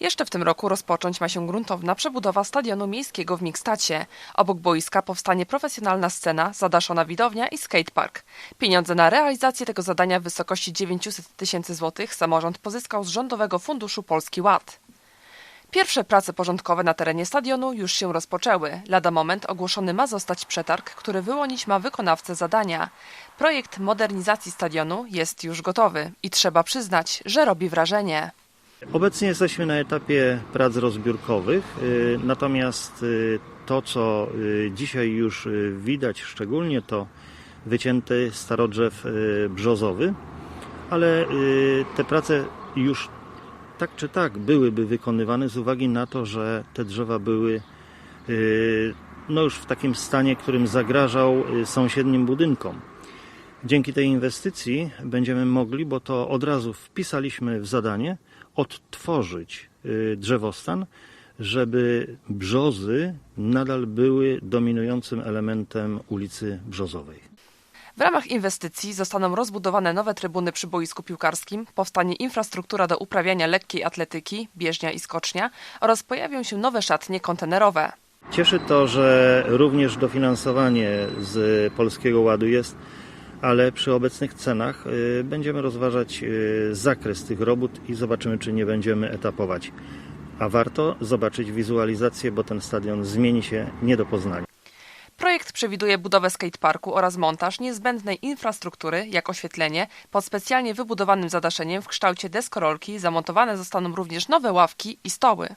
Jeszcze w tym roku rozpocząć ma się gruntowna przebudowa stadionu miejskiego w Mikstacie. Obok boiska powstanie profesjonalna scena, zadaszona widownia i skatepark. Pieniądze na realizację tego zadania w wysokości 900 tysięcy złotych samorząd pozyskał z Rządowego Funduszu Polski Ład. Pierwsze prace porządkowe na terenie stadionu już się rozpoczęły. Lada moment ogłoszony ma zostać przetarg, który wyłonić ma wykonawcę zadania. Projekt modernizacji stadionu jest już gotowy i trzeba przyznać, że robi wrażenie. Obecnie jesteśmy na etapie prac rozbiórkowych, y, natomiast y, to, co y, dzisiaj już widać szczególnie, to wycięty starodrzew brzozowy, ale te prace już tak czy tak byłyby wykonywane z uwagi na to, że te drzewa były no już w takim stanie, którym zagrażał sąsiednim budynkom. Dzięki tej inwestycji będziemy mogli, bo to od razu wpisaliśmy w zadanie, odtworzyć y, drzewostan, żeby brzozy nadal były dominującym elementem ulicy Brzozowej. W ramach inwestycji zostaną rozbudowane nowe trybuny przy boisku piłkarskim, powstanie infrastruktura do uprawiania lekkiej atletyki, bieżnia i skocznia oraz pojawią się nowe szatnie kontenerowe. Cieszy to, że również dofinansowanie z Polskiego Ładu jest, ale przy obecnych cenach y, będziemy rozważać y, zakres tych robót i zobaczymy, czy nie będziemy etapować. A warto zobaczyć wizualizację, bo ten stadion zmieni się nie do poznania. Projekt przewiduje budowę skateparku oraz montaż niezbędnej infrastruktury, jak oświetlenie, pod specjalnie wybudowanym zadaszeniem w kształcie deskorolki zamontowane zostaną również nowe ławki i stoły.